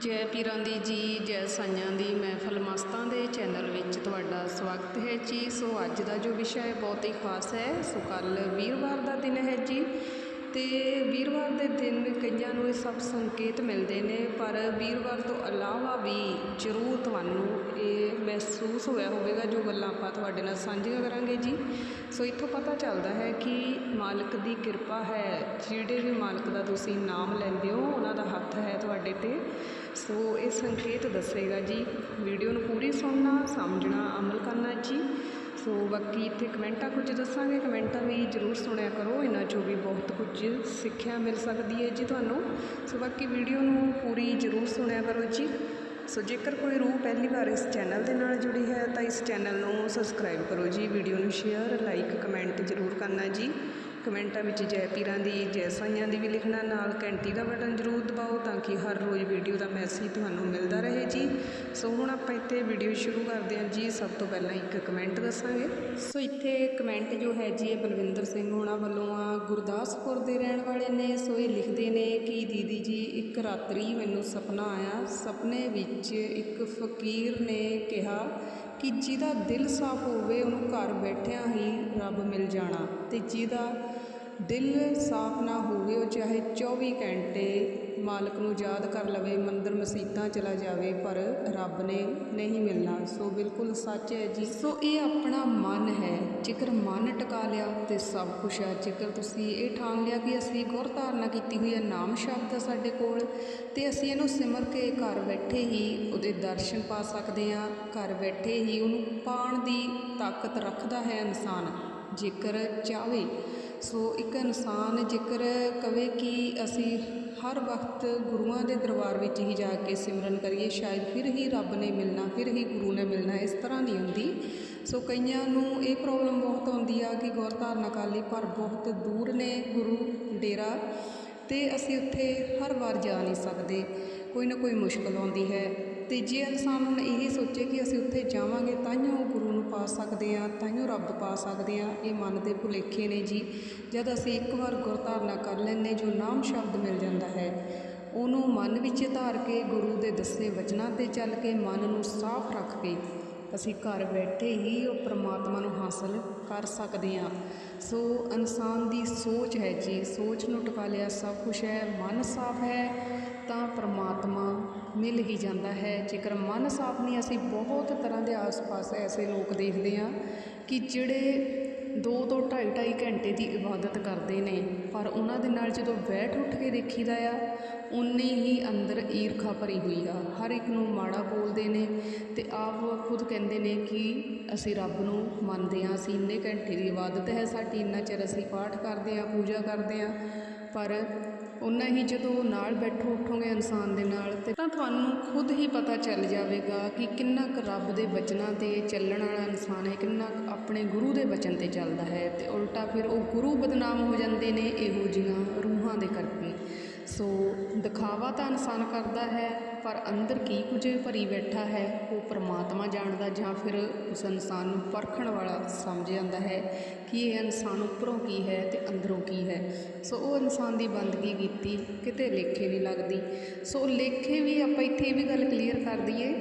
ਜੈ ਪੀਰਾਂ ਦੀ ਜੀ, ਜੈ ਸਾਈਆਂ ਦੀ। ਮਹਿਫਲ ਮਸਤਾਂ ਦੇ ਚੈਨਲ ਵਿੱਚ ਤੁਹਾਡਾ ਸਵਾਗਤ ਹੈ ਜੀ। ਸੋ ਅੱਜ ਦਾ ਜੋ ਵਿਸ਼ਾ ਹੈ, ਬਹੁਤ ਹੀ ਖਾਸ ਹੈ। ਸੋ ਕੱਲ ਵੀਰਵਾਰ ਦਾ ਦਿਨ ਹੈ ਜੀ। ਅਤੇ ਵੀਰਵਾਰ ਦੇ ਦਿਨ ਕਈਆਂ ਨੂੰ ਇਹ ਸਭ ਸੰਕੇਤ ਮਿਲਦੇ ਨੇ, ਪਰ ਵੀਰਵਾਰ ਤੋਂ ਇਲਾਵਾ ਵੀ ਜ਼ਰੂਰ ਤੁਹਾਨੂੰ ਇਹ ਮਹਿਸੂਸ ਹੋਇਆ ਹੋਵੇਗਾ, ਜੋ ਗੱਲਾਂ ਆਪਾਂ ਤੁਹਾਡੇ ਨਾਲ ਸਾਂਝੀਆਂ ਕਰਾਂਗੇ ਜੀ। ਸੋ ਇੱਥੋਂ ਪਤਾ ਚੱਲਦਾ ਹੈ ਕਿ ਮਾਲਕ ਦੀ ਕਿਰਪਾ ਹੈ, ਜਿਹੜੇ ਵੀ ਮਾਲਕ ਦਾ ਤੁਸੀਂ ਨਾਮ ਲੈਂਦੇ ਹੋ, ਉਹਨਾਂ ਦਾ ਹੱਥ ਹੈ ਤੁਹਾਡੇ ਤੇ। ਸੋ ਇਹ ਸੰਕੇਤ ਦੱਸੇਗਾ ਜੀ। ਵੀਡੀਓ ਨੂੰ ਪੂਰੀ ਸੁਣਨਾ, ਸਮਝਣਾ, ਅਮਲ ਕਰਨਾ ਜੀ। ਸੋ ਬਾਕੀ ਇੱਥੇ ਕਮੈਂਟਾਂ ਕੁਝ ਦੱਸਾਂਗੇ, ਕਮੈਂਟਾਂ ਵੀ ਜ਼ਰੂਰ ਸੁਣਿਆ ਕਰੋ, ਇਹਨਾਂ 'ਚੋਂ ਵੀ ਬਹੁਤ ਕੁਝ ਸਿੱਖਿਆ ਮਿਲ ਸਕਦੀ ਹੈ ਜੀ ਤੁਹਾਨੂੰ। ਸੋ ਬਾਕੀ ਵੀਡੀਓ ਨੂੰ ਪੂਰੀ ਜ਼ਰੂਰ ਸੁਣਿਆ ਕਰੋ ਜੀ। ਸੋ ਜੇਕਰ ਕੋਈ ਰੂਹ ਪਹਿਲੀ ਵਾਰ ਇਸ ਚੈਨਲ ਦੇ ਨਾਲ ਜੁੜੀ ਹੈ, ਤਾਂ ਇਸ ਚੈਨਲ ਨੂੰ ਸਬਸਕ੍ਰਾਈਬ ਕਰੋ ਜੀ, ਵੀਡੀਓ ਨੂੰ ਸ਼ੇਅਰ, ਲਾਈਕ, ਕਮੈਂਟ ਜ਼ਰੂਰ ਕਰਨਾ ਜੀ। ਕਮੈਂਟਾਂ ਵਿੱਚ ਜੈ ਪੀਰਾਂ ਦੀ, ਜੈ ਸਾਈਆਂ ਦੀ ਵੀ ਲਿਖਣਾ ਨਾਲ ਘੰਟੀ ਦਾ ਬਟਨ ਜ਼ਰੂਰ ਦਬਾਓ ਤਾਂ ਕਿ ਹਰ ਰੋਜ਼ ਵੀਡੀਓ ਦਾ ਮੈਸੇਜ ਤੁਹਾਨੂੰ ਮਿਲਦਾ ਰਹੇ ਜੀ। ਸੋ ਹੁਣ ਆਪਾਂ ਇੱਥੇ ਵੀਡੀਓ ਸ਼ੁਰੂ ਕਰਦੇ ਹਾਂ ਜੀ। ਸਭ ਤੋਂ ਪਹਿਲਾਂ ਇੱਕ ਕਮੈਂਟ ਦੱਸਾਂਗੇ। ਸੋ ਇੱਥੇ ਕਮੈਂਟ ਜੋ ਹੈ ਜੀ, ਇਹ ਬਲਵਿੰਦਰ ਸਿੰਘ ਹੋਣਾ ਵੱਲੋਂ ਆ, ਗੁਰਦਾਸਪੁਰ ਦੇ ਰਹਿਣ ਵਾਲੇ ਨੇ। ਸੋ ਇਹ ਲਿਖਦੇ ਨੇ ਕਿ ਦੀਦੀ ਜੀ, ਇੱਕ ਰਾਤਰੀ ਮੈਨੂੰ ਸੁਪਨਾ ਆਇਆ। ਸੁਪਨੇ ਵਿੱਚ ਇੱਕ ਫਕੀਰ ਨੇ ਕਿਹਾ ਕਿ ਜਿਹਦਾ ਦਿਲ ਸਾਫ਼ ਹੋਵੇ, ਉਹਨੂੰ ਘਰ ਬੈਠਿਆਂ ਹੀ ਰੱਬ ਮਿਲ ਜਾਣਾ। ਅਤੇ ਜਿਹਦਾ ਦਿਲ ਸਾਫ਼ ਨਾ ਹੋਵੇ, ਉਹ ਚਾਹੇ 24 ਘੰਟੇ ਮਾਲਕ ਨੂੰ ਯਾਦ ਕਰ ਲਵੇ, ਮੰਦਰ ਮਸੀਤਾਂ ਚਲਾ ਜਾਵੇ, ਪਰ ਰੱਬ ਨੇ ਨਹੀਂ ਮਿਲਣਾ। ਸੋ ਬਿਲਕੁਲ ਸੱਚ ਹੈ ਜੀ। ਸੋ ਇਹ ਆਪਣਾ ਮਨ ਹੈ। ਜੇਕਰ ਮਨ ਟਿਕਾ ਲਿਆ, ਤੇ ਸਭ ਕੁਝ ਹੈ। ਜੇਕਰ ਤੁਸੀਂ ਇਹ ਠਾਣ ਲਿਆ ਕਿ ਅਸੀਂ ਗੁਰ ਧਾਰਨਾ ਕੀਤੀ ਹੋਈ ਹੈ, ਨਾਮ ਸ਼ਬਦ ਹੈ ਸਾਡੇ ਕੋਲ, ਤੇ ਅਸੀਂ ਇਹਨੂੰ ਸਿਮਰ ਕੇ ਘਰ ਬੈਠੇ ਹੀ ਉਹਦੇ ਦਰਸ਼ਨ ਪਾ ਸਕਦੇ ਹਾਂ। ਘਰ ਬੈਠੇ ਹੀ ਉਹਨੂੰ ਪਾਣ ਦੀ ਤਾਕਤ ਰੱਖਦਾ ਹੈ ਇਨਸਾਨ। ਜੇਕਰ ਚਾਹਵੇ ਸੋ ਇੱਕ ਇਨਸਾਨ ਜੇਕਰ ਕਵੇ ਕਿ ਅਸੀਂ ਹਰ ਵਕਤ ਗੁਰੂਆਂ ਦੇ ਦਰਬਾਰ ਵਿੱਚ ਹੀ ਜਾ ਕੇ ਸਿਮਰਨ ਕਰੀਏ, ਸ਼ਾਇਦ ਫਿਰ ਹੀ ਰੱਬ ਨੇ ਮਿਲਣਾ, ਫਿਰ ਹੀ ਗੁਰੂ ਨੇ ਮਿਲਣਾ, ਇਸ ਤਰ੍ਹਾਂ ਨਹੀਂ ਹੁੰਦੀ। ਸੋ ਕਈਆਂ ਨੂੰ ਇਹ ਪ੍ਰੋਬਲਮ ਬਹੁਤ ਆਉਂਦੀ ਆ ਕਿ ਗੌਰ ਧਾਰਨ ਅਕਾਲੀ ਲਈ ਪਰ ਬਹੁਤ ਦੂਰ ਨੇ ਗੁਰੂ ਡੇਰਾ ਤੇ ਅਸੀਂ ਉੱਥੇ ਹਰ ਵਾਰ ਜਾ ਨਹੀਂ ਸਕਦੇ। ਕੋਈ ਨਾ ਕੋਈ ਮੁਸ਼ਕਲ ਆਉਂਦੀ ਹੈ। ਤੇ ਜੇ ਇਨਸਾਨ ਹੁਣ ਇਹ ਸੋਚੇ ਕਿ ਅਸੀਂ ਉੱਥੇ ਜਾਵਾਂਗੇ ਤਾਈਓ ਗੁਰੂ ਨੂੰ ਪਾ ਸਕਦੇ ਹਾਂ, ਤਾਂਹੀਓ ਰੱਬ ਪਾ ਸਕਦੇ ਹਾਂ। ਇਹ ਮਨ ਦੇ ਭੁਲੇਖੇ ਨੇ ਜੀ। ਜਦ ਅਸੀਂ ਇੱਕ ਵਾਰ ਗੁਰਧਾਰਨਾ ਕਰ ਲੈਂਦੇ ਜੋ ਨਾਮ ਸ਼ਬਦ ਮਿਲ ਜਾਂਦਾ ਹੈ, ਉਹਨੂੰ ਮਨ ਵਿੱਚ ਧਾਰ ਕੇ ਗੁਰੂ ਦੇ ਦੱਸੇ ਵਚਨਾਂ ਤੇ ਚੱਲ ਕੇ ਮਨ ਨੂੰ ਸਾਫ਼ ਰੱਖ ਕੇ ਅਸੀਂ ਘਰ ਬੈਠੇ ਹੀ ਉਹ ਪਰਮਾਤਮਾ ਨੂੰ ਹਾਸਲ ਕਰ ਸਕਦੇ ਹਾਂ। ਸੋ ਇਨਸਾਨ ਦੀ ਸੋਚ ਹੈ ਜੀ, ਸੋਚ ਨੂੰ ਟਿਕਾ ਲਿਆ ਸਭ ਕੁਝ ਹੈ, ਮਨ ਸਾਫ਼ ਹੈ, ਤਾਂ ਪਰਮਾਤਮਾ ਮਿਲ ਹੀ ਜਾਂਦਾ ਹੈ। ਜੇਕਰ ਮਨ ਸਾਫ਼ ਨਹੀਂ, ਅਸੀਂ ਬਹੁਤ ਤਰ੍ਹਾਂ ਦੇ ਆਸ-ਪਾਸ ਐਸੇ ਲੋਕ ਦੇਖਦੇ ਹਾਂ ਕਿ ਜਿਹੜੇ ਦੋ ਤੋਂ ਢਾਈ ਢਾਈ ਘੰਟੇ ਦੀ ਇਬਾਦਤ ਕਰਦੇ ਨੇ, ਪਰ ਉਹਨਾਂ ਦੇ ਨਾਲ ਜਦੋਂ ਬੈਠ ਉੱਠ ਕੇ ਦੇਖੀਦਾ ਆ ਉਨੇ ਹੀ ਅੰਦਰ ਈਰਖਾ ਭਰੀ ਹੋਈ ਆ। ਹਰ ਇੱਕ ਨੂੰ ਮਾੜਾ ਬੋਲਦੇ ਨੇ ਅਤੇ ਆਪ ਖੁਦ ਕਹਿੰਦੇ ਨੇ ਕਿ ਅਸੀਂ ਰੱਬ ਨੂੰ ਮੰਨਦੇ ਹਾਂ, ਅਸੀਂ ਇੰਨੇ ਘੰਟੇ ਦੀ ਇਬਾਦਤ ਹੈ, ਸਾਡੀ ਇੰਨਾ ਚਿਰ ਅਸੀਂ ਪਾਠ ਕਰਦੇ ਹਾਂ, ਪੂਜਾ ਕਰਦੇ ਹਾਂ, ਪਰ ਉਨਾ ਹੀ ਜਦੋਂ ਨਾਲ ਬੈਠੋ, ਉੱਠੋਗੇ ਇਨਸਾਨ ਦੇ ਨਾਲ ਤੇ ਤਾਂ ਤੁਹਾਨੂੰ ਖੁਦ ਹੀ ਪਤਾ ਚੱਲ ਜਾਵੇਗਾ ਕਿ ਕਿੰਨਾ ਕੁ ਰੱਬ ਦੇ ਬਚਨਾਂ ਤੇ ਚੱਲਣ ਵਾਲਾ ਇਨਸਾਨ ਹੈ, ਕਿੰਨਾ ਕੁ ਆਪਣੇ ਗੁਰੂ ਦੇ ਬਚਨ ਤੇ ਚੱਲਦਾ ਹੈ ਤੇ ਉਲਟਾ ਫਿਰ ਉਹ ਗੁਰੂ ਬਦਨਾਮ ਹੋ ਜਾਂਦੇ ਨੇ, ਇਹੋ ਜਿਹੀਆਂ ਰੂਹਾਂ ਦੇ ਕਰਕੇ। ਸੋ ਦਿਖਾਵਾ ਤਾਂ ਇਨਸਾਨ ਕਰਦਾ ਹੈ ਪਰ ਅੰਦਰ ਕੀ ਕੁਝ ਭਰੀ ਬੈਠਾ ਹੈ, ਉਹ ਪਰਮਾਤਮਾ ਜਾਣਦਾ ਜਾਂ ਫਿਰ ਉਸ ਇਨਸਾਨ ਨੂੰ ਪਰਖਣ ਵਾਲਾ ਸਮਝ ਜਾਂਦਾ ਹੈ ਕਿ ਇਹ ਇਨਸਾਨ ਉੱਪਰੋਂ ਕੀ ਹੈ ਤੇ ਅੰਦਰੋਂ ਕੀ ਹੈ। ਸੋ ਉਹ ਇਨਸਾਨ ਦੀ ਬੰਦਗੀ ਕੀਤੀ, ਕਿਤੇ ਲੇਖੇ ਨਹੀਂ ਲੱਗਦੀ। ਸੋ ਲੇਖੇ ਵੀ ਆਪਾਂ ਇੱਥੇ ਇਹ ਵੀ ਗੱਲ ਕਲੀਅਰ ਕਰ ਦਈਏ,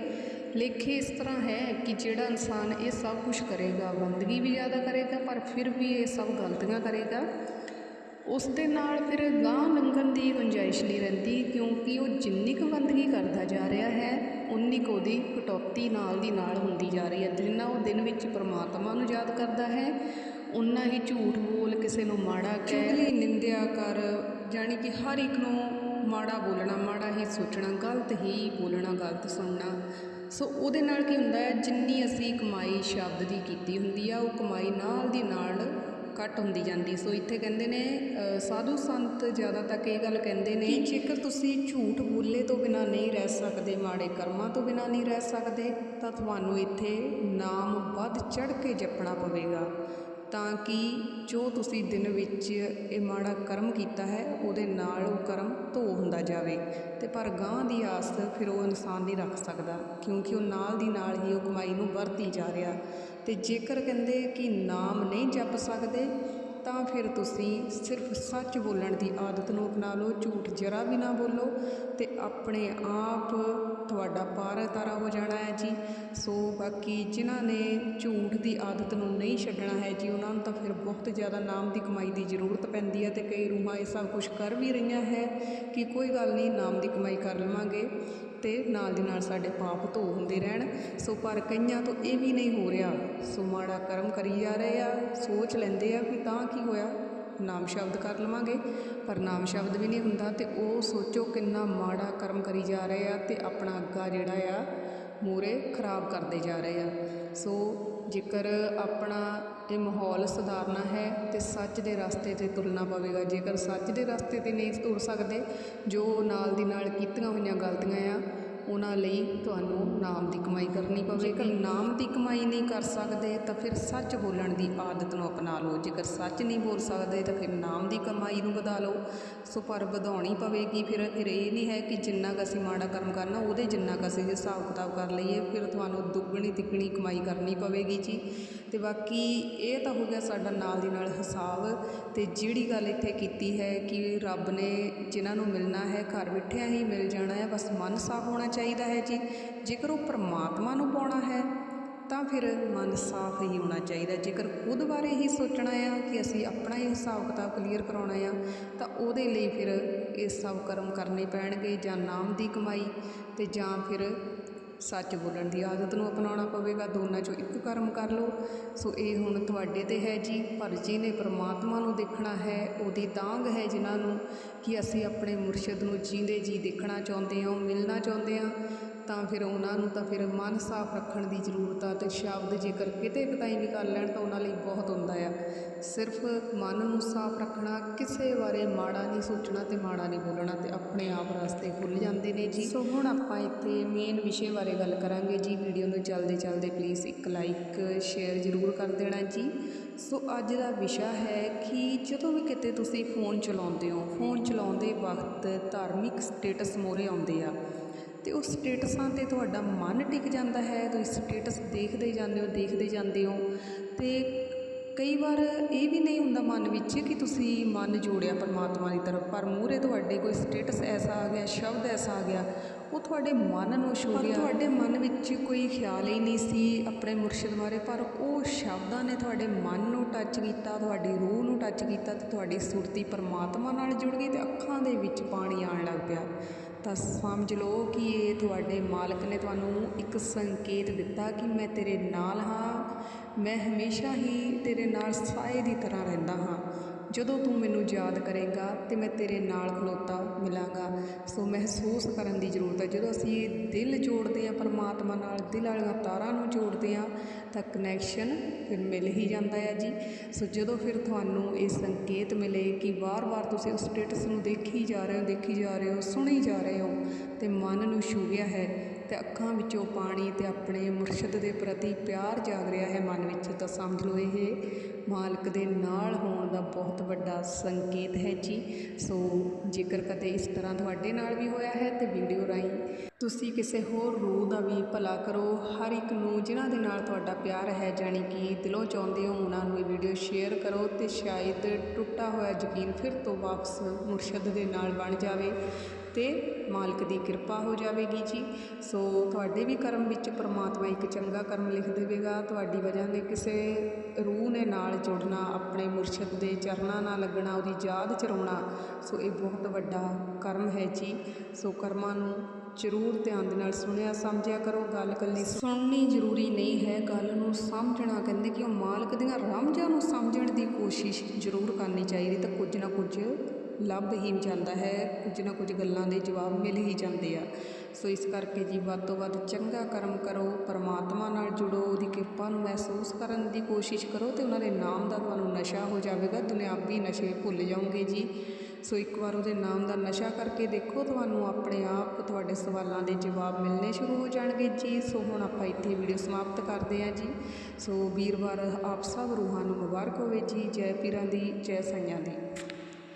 ਲੇਖੇ ਇਸ ਤਰ੍ਹਾਂ ਹੈ ਕਿ ਜਿਹੜਾ ਇਨਸਾਨ ਇਹ ਸਭ ਕੁਝ ਕਰੇਗਾ, ਬੰਦਗੀ ਵੀ ਜ਼ਿਆਦਾ ਕਰੇਗਾ, ਪਰ ਫਿਰ ਵੀ ਇਹ ਸਭ ਗਲਤੀਆਂ ਕਰੇਗਾ। ਉਸ ਦੇ ਨਾਲ ਫਿਰ ਗਾਂ ਲੰਘਣ ਦੀ ਗੁੰਜਾਇਸ਼ ਨਹੀਂ ਰਹਿੰਦੀ, ਕਿਉਂਕਿ ਉਹ ਜਿੰਨੀ ਕੁ ਬੰਦਗੀ ਕਰਦਾ ਜਾ ਰਿਹਾ ਹੈ ਉਨੀ ਕੁ ਉਹਦੀ ਕਟੌਤੀ ਨਾਲ ਦੀ ਨਾਲ ਹੁੰਦੀ ਜਾ ਰਹੀ ਹੈ, ਜਿੰਨਾ ਉਹ ਦਿਨ ਵਿੱਚ ਪਰਮਾਤਮਾ ਨੂੰ ਯਾਦ ਕਰਦਾ ਹੈ ਉਨਾ ਹੀ ਝੂਠ ਬੋਲ ਕਿਸੇ ਨੂੰ ਮਾੜਾ ਕਹਿ ਚੁਗਲੀ ਨਿੰਦਿਆ ਕਰ ਜਾਣੀ ਕਿ ਹਰ ਇੱਕ ਨੂੰ ਮਾੜਾ ਬੋਲਣਾ, ਮਾੜਾ ਹੀ ਸੋਚਣਾ, ਗਲਤ ਹੀ ਬੋਲਣਾ, ਗਲਤ ਸੁਣਨਾ। ਸੋ ਉਹਦੇ ਨਾਲ ਕੀ ਹੁੰਦਾ ਹੈ, ਜਿੰਨੀ ਅਸੀਂ ਕਮਾਈ ਸ਼ਬਦ ਦੀ ਕੀਤੀ ਹੁੰਦੀ ਆ, ਉਹ ਕਮਾਈ ਨਾਲ ਦੀ ਨਾਲ ਘੱਟ ਹੁੰਦੀ ਜਾਂਦੀ। ਸੋ ਇੱਥੇ ਕਹਿੰਦੇ ਨੇ ਸਾਧੂ ਸੰਤ ਜ਼ਿਆਦਾ ਤੱਕ ਇਹ ਗੱਲ ਕਹਿੰਦੇ ਨੇ ਕਿ ਜੇਕਰ ਤੁਸੀਂ ਝੂਠ ਬੋਲੇ ਤੋਂ ਬਿਨਾ ਨਹੀਂ ਰਹਿ ਸਕਦੇ ਮਾੜੇ ਕਰਮਾਂ ਤੋਂ ਬਿਨਾ ਨਹੀਂ ਰਹਿ ਸਕਦੇ ਤਾਂ ਤੁਹਾਨੂੰ ਇੱਥੇ ਨਾਮ ਵੱਧ ਚੜ ਕੇ ਜਪਣਾ ਪਵੇਗਾ। ਤਾਂ ਕਿ ਜੋ ਤੁਸੀਂ ਦਿਨ ਵਿੱਚ ਇਹ ਮਾੜਾ ਕਰਮ ਕੀਤਾ ਹੈ ਉਹਦੇ ਨਾਲ ਉਹ ਕਰਮ ਧੋ ਹੁੰਦਾ ਜਾਵੇ। ਤੇ ਪਰ ਗਾਂ ਦੀ ਆਸ ਫਿਰ ਉਹ ਇਨਸਾਨ ਨਹੀਂ ਰੱਖ ਸਕਦਾ ਕਿਉਂਕਿ ਉਹ ਨਾਲ ਦੀ ਨਾਲ ਹੀ ਉਹ ਕਮਾਈ ਨੂੰ ਵਰਤੀ ਜਾ ਰਿਹਾ। ਤੇ ਜੇਕਰ ਕਹਿੰਦੇ ਕਿ ਨਾਮ ਨਹੀਂ ਜਪ ਸਕਦੇ, ਤਾਂ ਫਿਰ ਤੁਸੀਂ ਸਿਰਫ ਸੱਚ ਬੋਲਣ ਦੀ ਆਦਤ ਨੂੰ ਅਪਣਾ ਲਓ ਝੂਠ ਜਰਾ ਵੀ ਨਾ ਬੋਲੋ ਤੇ ਆਪਣੇ ਆਪ ਤੁਹਾਡਾ ਪਾਰ ਤਾਰਾ ਹੋ ਜਾਣਾ ਹੈ ਜੀ। ਸੋ ਬਾਕੀ ਜਿਨ੍ਹਾਂ ਨੇ ਝੂਠ ਦੀ ਆਦਤ ਨੂੰ ਨਹੀਂ ਛੱਡਣਾ ਹੈ ਜੀ, ਉਹਨਾਂ ਨੂੰ ਤਾਂ ਫਿਰ ਬਹੁਤ ਜ਼ਿਆਦਾ ਨਾਮ ਦੀ ਕਮਾਈ ਦੀ ਜ਼ਰੂਰਤ ਪੈਂਦੀ ਹੈ ਤੇ ਕਈ ਰੂਹਾਂ ਇਹ ਸਭ ਕੁਝ ਕਰ ਵੀ ਰਹੀਆਂ ਹੈ ਕਿ ਕੋਈ ਗੱਲ ਨਹੀਂ, ਨਾਮ ਦੀ ਕਮਾਈ ਕਰ ਲਵਾਂਗੇ। ਅਤੇ ਨਾਲ ਦੀ ਨਾਲ ਸਾਡੇ ਪਾਪ ਧੋ ਹੁੰਦੇ ਰਹਿਣ। ਸੋ ਪਰ ਕਈਆਂ ਤੋਂ ਇਹ ਵੀ ਨਹੀਂ ਹੋ ਰਿਹਾ। ਸੋ ਮਾੜਾ ਕਰਮ ਕਰੀ ਜਾ ਰਹੇ ਆ, ਸੋਚ ਲੈਂਦੇ ਆ ਵੀ ਤਾਂ ਕੀ ਹੋਇਆ। ਨਾਮ ਸ਼ਬਦ ਕਰ ਲਵਾਂਗੇ, ਪਰ ਨਾਮ ਸ਼ਬਦ ਵੀ ਨਹੀਂ ਹੁੰਦਾ ਤੇ ਉਹ ਸੋਚੋ ਕਿੰਨਾ ਮਾੜਾ ਕਰਮ ਕਰੀ ਜਾ ਰਹੇ ਆ ਤੇ ਆਪਣਾ ਅੱਗਾ ਜਿਹੜਾ ਆ ਮੂਰੇ ਖਰਾਬ ਕਰਦੇ ਜਾ ਰਹੇ ਆ। ਸੋ ਜੇਕਰ ਆਪਣਾ ਇਹ ਮਾਹੌਲ ਸੁਧਾਰਨਾ ਹੈ ਅਤੇ ਸੱਚ ਦੇ ਰਸਤੇ ਤੇ ਤੁਰਨਾ ਪਵੇਗਾ। ਜੇਕਰ ਸੱਚ ਦੇ ਰਸਤੇ ਤੇ ਨਹੀਂ ਤੁਰ ਸਕਦੇ, ਜੋ ਨਾਲ ਦੀ ਨਾਲ ਕੀਤੀਆਂ ਹੋਈਆਂ ਗਲਤੀਆਂ ਆ ਉਹਨਾਂ ਲਈ ਤੁਹਾਨੂੰ ਨਾਮ ਦੀ ਕਮਾਈ ਕਰਨੀ ਪਵੇਗੀ ਜੇਕਰ ਨਾਮ ਦੀ ਕਮਾਈ ਨਹੀਂ ਕਰ ਸਕਦੇ ਤਾਂ ਫਿਰ ਸੱਚ ਬੋਲਣ ਦੀ ਆਦਤ ਨੂੰ ਅਪਣਾ ਲਓ। ਜੇਕਰ ਸੱਚ ਨਹੀਂ ਬੋਲ ਸਕਦੇ ਤਾਂ ਫਿਰ ਨਾਮ ਦੀ ਕਮਾਈ ਨੂੰ ਵਧਾ ਲਓ। ਸੋ ਪਰ ਵਧਾਉਣੀ ਪਵੇਗੀ। ਫਿਰ ਫਿਰ ਇਹ ਨਹੀਂ ਹੈ ਕਿ ਜਿੰਨਾ ਕੁ ਅਸੀਂ ਮਾੜਾ ਕਰਮ ਕਰਨਾ ਉਹਦੇ ਜਿੰਨਾ ਕੁ ਅਸੀਂ ਹਿਸਾਬ ਕਿਤਾਬ ਕਰ ਲਈਏ ਫਿਰ ਤੁਹਾਨੂੰ ਦੁੱਗਣੀ ਤਿੱਗਣੀ ਕਮਾਈ ਕਰਨੀ ਪਵੇਗੀ ਜੀ। ਤੇ ਬਾਕੀ ਇਹ ਤਾਂ ਹੋ ਗਿਆ ਸਾਡਾ ਨਾਲ ਦੀ ਨਾਲ ਹਿਸਾਬ। ਤੇ ਜਿਹੜੀ ਗੱਲ ਇੱਥੇ ਕੀਤੀ ਹੈ ਕਿ ਰੱਬ ਨੇ ਜਿਨ੍ਹਾਂ ਨੂੰ ਮਿਲਣਾ ਹੈ ਘਰ ਬੈਠਿਆਂ ਹੀ ਮਿਲ ਜਾਣਾ ਹੈ ਬਸ ਮਨ ਸਾਫ਼ ਹੋਣਾ ਚਾਹੀਦਾ ਹੈ ਜੀ। ਜੇਕਰ ਉਹ ਪਰਮਾਤਮਾ ਨੂੰ ਪਾਉਣਾ ਹੈ, ਤਾਂ ਫਿਰ ਮਨ ਸਾਫ਼ ਹੀ ਹੋਣਾ ਚਾਹੀਦਾ। ਜੇਕਰ ਖੁਦ ਬਾਰੇ ਹੀ ਸੋਚਣਾ ਆ ਕਿ ਅਸੀਂ ਆਪਣਾ ਹੀ ਹਿਸਾਬ ਕਿਤਾਬ ਕਲੀਅਰ ਕਰਾਉਣਾ ਆ, ਤਾਂ ਉਹਦੇ ਲਈ ਫਿਰ ਇਹ ਸਭ ਕਰਮ ਕਰਨੇ ਪੈਣਗੇ ਜਾਂ ਨਾਮ ਦੀ ਕਮਾਈ ਤੇ ਜਾਂ ਫਿਰ ਸੱਚ ਬੋਲਣ ਦੀ ਆਦਤ ਨੂੰ ਅਪਣਾਉਣਾ ਪਵੇਗਾ, ਦੋਨਾਂ ਚੋਂ ਇੱਕ ਕਰਮ ਕਰ ਲਓ। ਸੋ ਇਹ ਹੁਣ ਤੁਹਾਡੇ ਤੇ ਹੈ ਜੀ, ਪਰ ਜਿਹਨੇ ਪ੍ਰਮਾਤਮਾ ਨੂੰ ਦੇਖਣਾ ਹੈ, ਉਹਦੀ ਤਾਂਗ ਹੈ ਜਿਨ੍ਹਾਂ ਨੂੰ ਕਿ ਅਸੀਂ ਆਪਣੇ ਮੁਰਸ਼ਿਦ ਨੂੰ ਜੀਂਦੇ ਜੀ ਦੇਖਣਾ ਚਾਹੁੰਦੇ ਹਾਂ ਮਿਲਣਾ ਚਾਹੁੰਦੇ ਹਾਂ। ਤਾਂ ਫਿਰ ਉਹਨਾਂ ਨੂੰ ਤਾਂ ਫਿਰ ਮਨ ਸਾਫ਼ ਰੱਖਣ ਦੀ ਜ਼ਰੂਰਤ ਆ ਅਤੇ ਸ਼ਬਦ ਜੇਕਰ ਕਿਤੇ ਕਿਤਾਈ ਵੀ ਕਰ ਲੈਣ ਤਾਂ ਉਹਨਾਂ ਲਈ ਬਹੁਤ ਹੁੰਦਾ ਆ। ਸਿਰਫ ਮਨ ਨੂੰ ਸਾਫ਼ ਰੱਖਣਾ, ਕਿਸੇ ਬਾਰੇ ਮਾੜਾ ਨਹੀਂ ਸੋਚਣਾ ਤੇ ਮਾੜਾ ਨਹੀਂ ਬੋਲਣਾ ਤੇ ਆਪਣੇ ਆਪ ਰਸਤੇ ਖੁੱਲ ਜਾਂਦੇ ਨੇ ਜੀ। ਸੋ ਹੁਣ ਆਪਾਂ ਇੱਥੇ ਮੇਨ ਵਿਸ਼ੇ ਬਾਰੇ ਗੱਲ ਕਰਾਂਗੇ ਜੀ। ਵੀਡੀਓ ਨੂੰ ਚੱਲਦੇ ਚੱਲਦੇ ਪਲੀਜ਼ ਇੱਕ ਲਾਈਕ ਸ਼ੇਅਰ ਜ਼ਰੂਰ ਕਰ ਦੇਣਾ ਜੀ। ਸੋ ਅੱਜ ਦਾ ਵਿਸ਼ਾ ਹੈ ਕਿ ਜਦੋਂ ਵੀ ਕਿਤੇ ਤੁਸੀਂ ਫੋਨ ਚਲਾਉਂਦੇ ਹੋ ਫੋਨ ਚਲਾਉਂਦੇ ਵਕਤ ਧਾਰਮਿਕ ਸਟੇਟਸ ਮੋਰੇ ਆਉਂਦੇ ਆ। ਤੇ ਉਸ ਸਟੇਟਸਾਂ ਤੇ ਤੁਹਾਡਾ ਮਨ ਟਿਕ ਜਾਂਦਾ ਹੈ ਤੁਸੀਂ ਸਟੇਟਸ ਦੇਖਦੇ ਜਾਂਦੇ ਹੋ ਦੇਖਦੇ ਜਾਂਦੇ ਹੋ ਤੇ ਕਈ ਵਾਰ ਇਹ ਵੀ ਨਹੀਂ ਹੁੰਦਾ ਮਨ ਵਿੱਚ ਕਿ ਤੁਸੀਂ ਮਨ ਜੋੜਿਆ ਪਰਮਾਤਮਾ ਦੀ ਤਰਫ ਪਰ ਮੂਹਰੇ ਤੁਹਾਡੇ ਕੋਈ ਸਟੇਟਸ ਐਸਾ ਆ ਗਿਆ ਸ਼ਬਦ ਐਸਾ ਆ ਗਿਆ ਉਹ ਤੁਹਾਡੇ ਮਨ ਨੂੰ ਛੂ ਗਿਆ। ਤੁਹਾਡੇ ਮਨ ਵਿੱਚ ਕੋਈ ਖਿਆਲ ਹੀ ਨਹੀਂ ਸੀ ਆਪਣੇ ਮੁਰਸ਼ਿਦ ਬਾਰੇ ਪਰ ਉਹ ਸ਼ਬਦਾਂ ਨੇ ਤੁਹਾਡੇ ਮਨ ਨੂੰ ਟੱਚ ਕੀਤਾ ਤੁਹਾਡੀ ਰੂਹ ਨੂੰ ਟੱਚ ਕੀਤਾ ਤੇ ਤੁਹਾਡੀ ਸੁਰਤੀ ਪਰਮਾਤਮਾ ਨਾਲ ਜੁੜ ਗਈ ਤੇ ਅੱਖਾਂ ਦੇ ਵਿੱਚ ਪਾਣੀ ਆਉਣ ਲੱਗ ਪਿਆ। ਤਾਂ ਸਮਝ ਲਓ ਕਿ ਇਹ ਤੁਹਾਡੇ ਮਾਲਕ ਨੇ ਤੁਹਾਨੂੰ ਇੱਕ ਸੰਕੇਤ ਦਿੱਤਾ ਕਿ ਮੈਂ ਤੇਰੇ ਨਾਲ ਹਾਂ, ਮੈਂ ਹਮੇਸ਼ਾ ਹੀ ਤੇਰੇ ਨਾਲ ਸਾਏ ਦੀ ਤਰ੍ਹਾਂ ਰਹਿੰਦਾ ਹਾਂ। ਜਦੋਂ ਤੂੰ ਮੈਨੂੰ ਯਾਦ ਕਰੇਗਾ ਤੇ ਮੈਂ ਤੇਰੇ ਨਾਲ ਖਲੋਤਾ ਮਿਲਾਂਗਾ। ਸੋ ਮਹਿਸੂਸ ਕਰਨ ਦੀ ਜ਼ਰੂਰਤ ਹੈ, ਜਦੋਂ ਅਸੀਂ ਦਿਲ ਜੋੜਦੇ ਆ ਪਰਮਾਤਮਾ ਨਾਲ ਦਿਲ ਵਾਲੀਆਂ ਤਾਰਾਂ ਨੂੰ ਜੋੜਦੇ ਆ ਤਾਂ ਕਨੈਕਸ਼ਨ ਫਿਰ ਮਿਲ ਹੀ ਜਾਂਦਾ ਹੈ ਜੀ। ਸੋ ਜਦੋਂ ਫਿਰ ਤੁਹਾਨੂੰ ਇਹ ਸੰਕੇਤ ਮਿਲੇ ਕਿ ਵਾਰ-ਵਾਰ ਤੁਸੀਂ ਉਸ ਸਟੇਟਸ ਨੂੰ ਦੇਖੀ ਜਾ ਰਹੇ ਹੋ, ਦੇਖੀ ਜਾ ਰਹੇ ਹੋ, ਸੁਣੀ ਜਾ ਰਹੇ ਹੋ, ਤੇ ਮਨ ਨੂੰ ਛੂ ਗਿਆ ਹੈ, ਤੇ ਅੱਖਾਂ ਵਿੱਚੋਂ ਪਾਣੀ ਤੇ ਆਪਣੇ ਮੁਰਸ਼ਿਦ ਦੇ ਪ੍ਰਤੀ ਪਿਆਰ ਜਾਗ ਰਿਹਾ ਹੈ ਮਨ ਵਿੱਚ, ਤਾਂ ਸਮਝ ਲਓ ਇਹ ਮਾਲਕ ਦੇ ਨਾਲ ਹੋਣ ਦਾ ਬਹੁਤ ਵੱਡਾ ਸੰਕੇਤ ਹੈ ਜੀ। ਸੋ ਜੇਕਰ ਕਦੇ ਇਸ ਤਰ੍ਹਾਂ ਤੁਹਾਡੇ ਨਾਲ ਵੀ ਹੋਇਆ ਹੈ ਤੇ ਵੀਡੀਓ ਰਾਹੀਂ ਤੁਸੀਂ ਕਿਸੇ ਹੋਰ ਰੂਹ ਦਾ ਵੀ ਭਲਾ ਕਰੋ। ਹਰ ਇੱਕ ਨੂੰ ਜਿਨ੍ਹਾਂ ਦੇ ਨਾਲ ਤੁਹਾਡਾ ਪਿਆਰ ਹੈ, ਜਾਣੀ ਕਿ ਦਿਲੋਂ ਚਾਹੁੰਦੇ ਹੋ, ਉਹਨਾਂ ਨੂੰ ਇਹ ਵੀਡੀਓ ਸ਼ੇਅਰ ਕਰੋ ਤੇ ਸ਼ਾਇਦ ਟੁੱਟਾ ਹੋਇਆ ਯਕੀਨ ਫਿਰ ਤੋਂ ਵਾਪਸ ਮੁਰਸ਼ਿਦ ਦੇ ਨਾਲ ਬਣ ਜਾਵੇ। ਤੇ ਮਾਲਕ ਦੀ ਕਿਰਪਾ ਹੋ ਜਾਵੇਗੀ ਜੀ। ਸੋ ਤੁਹਾਡੇ ਵੀ ਕਰਮ ਵਿੱਚ ਪਰਮਾਤਮਾ ਇੱਕ ਚੰਗਾ ਕਰਮ ਲਿਖ ਦੇਵੇਗਾ। ਤੁਹਾਡੀ ਵਜ੍ਹਾ ਨੇ ਕਿਸੇ ਰੂਹ ਨੇ ਨਾਲ ਜੁੜਨਾ, ਆਪਣੇ ਮੁਰਸ਼ਿਦ ਦੇ ਚਰਨਾਂ ਨਾਲ ਲੱਗਣਾ, ਉਹਦੀ ਯਾਦ ਚਰਾਉਣਾ ਸੋ ਇਹ ਬਹੁਤ ਵੱਡਾ ਕਰਮ ਹੈ ਜੀ। ਸੋ ਕਰਮਾਂ ਨੂੰ ਜ਼ਰੂਰ ਧਿਆਨ ਦੇ ਨਾਲ ਸੁਣਿਆ, ਸਮਝਿਆ ਕਰੋ। ਗੱਲ ਕੱਲੀ ਸੁਣਨੀ ਜ਼ਰੂਰੀ ਨਹੀਂ ਹੈ। ਗੱਲ ਨੂੰ ਸਮਝਣਾ, ਕਹਿੰਦੇ ਕਿ ਉਹ ਮਾਲਕ ਦੀਆਂ ਰਾਮਜਾਂ ਨੂੰ ਸਮਝਣ ਦੀ ਕੋਸ਼ਿਸ਼ ਜ਼ਰੂਰ ਕਰਨੀ ਚਾਹੀਦੀ, ਤਾਂ ਕੁਝ ਨਾ ਕੁਝ ਲੱਭ ਹੀ ਜਾਂਦਾ ਹੈ, ਕੁਝ ਨਾ ਕੁਝ ਗੱਲਾਂ ਦੇ ਜਵਾਬ ਮਿਲ ਹੀ ਜਾਂਦੇ ਆ। ਸੋ ਇਸ ਕਰਕੇ ਜੀ ਵੱਧ ਤੋਂ ਵੱਧ ਚੰਗਾ ਕਰਮ ਕਰੋ, ਪਰਮਾਤਮਾ ਨਾਲ ਜੁੜੋ, ਉਹਦੀ ਕਿਰਪਾ ਨੂੰ ਮਹਿਸੂਸ ਕਰਨ ਦੀ ਕੋਸ਼ਿਸ਼ ਕਰੋ ਤੇ ਉਹਨਾਂ ਦੇ ਨਾਮ ਦਾ ਤੁਹਾਨੂੰ ਨਸ਼ਾ ਹੋ ਜਾਵੇਗਾ ਦੁਨਿਆਵੀ ਨਸ਼ੇ ਭੁੱਲ ਜਾਓਗੇ ਜੀ। ਸੋ ਇੱਕ ਵਾਰ ਉਹਦੇ ਨਾਮ ਦਾ ਨਸ਼ਾ ਕਰਕੇ ਦੇਖੋ, ਤੁਹਾਨੂੰ ਆਪਣੇ ਆਪ ਤੁਹਾਡੇ ਸਵਾਲਾਂ ਦੇ ਜਵਾਬ ਮਿਲਣੇ ਸ਼ੁਰੂ ਹੋ ਜਾਣਗੇ ਜੀ। ਸੋ ਹੁਣ ਆਪਾਂ ਇੱਥੇ ਵੀਡੀਓ ਸਮਾਪਤ ਕਰਦੇ ਹਾਂ ਜੀ। ਸੋ ਵੀਰਵਾਰ ਆਪ ਸਭ ਰੂਹਾਂ ਨੂੰ ਮੁਬਾਰਕ ਹੋਵੇ ਜੀ। ਜੈ ਪੀਰਾਂ ਦੀ, ਜੈ ਸਾਈਆਂ ਦੀ।